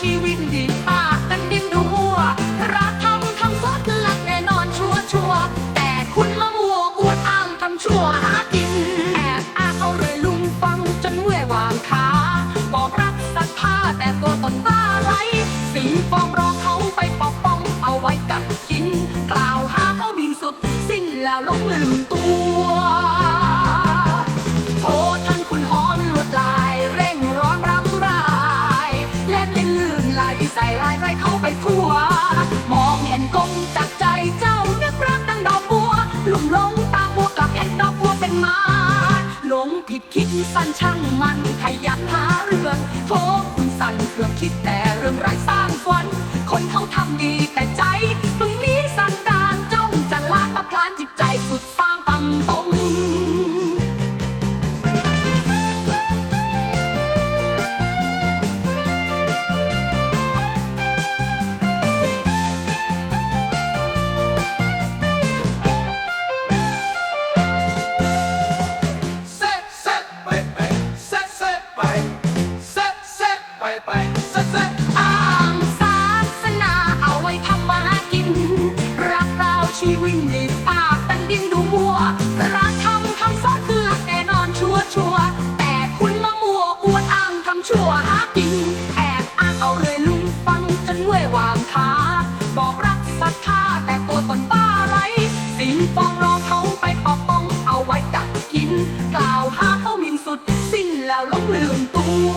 ชีวิตดีปากกันดินดูหัวรัก ผิดคิดสั้นช่างมันขยันหาเรื่องโฟกุณสั้นเพื่อคิดแต่เรื่องไร้สร้างฝัน คนเขาทำดีแต่ำชั่วหากินแอบอ้างเอาเลยลุงฟังจนเมื่อยวางขาบอกรักศรัทธาแต่ตัวตนบ้าไรสิงฟองรองเขาไปปกป้องเอาไว้กัดกิน กล่าวหาเขาหมินสุด สิ้นแล้วหลงลืมตัว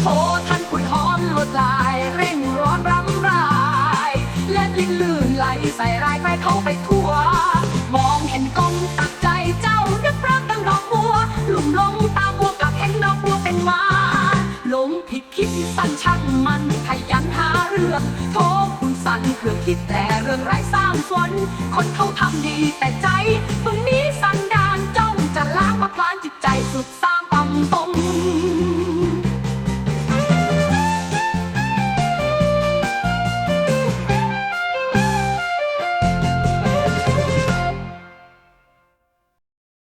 โทท่านคุณฮอนลวดลาย เร่งร้อนรำราย และลิ้นลื่นไหลใส่รายไปเขาไป สั้นช่างมันขยันหาเรื่องโทษคุณสันเครื่องคิดแต่เรื่องไร้สร้างสรคนเขาทำดีแต่ใจตรงนี้สันดานจ้องจะล้างมาพลานจิตใจสุดส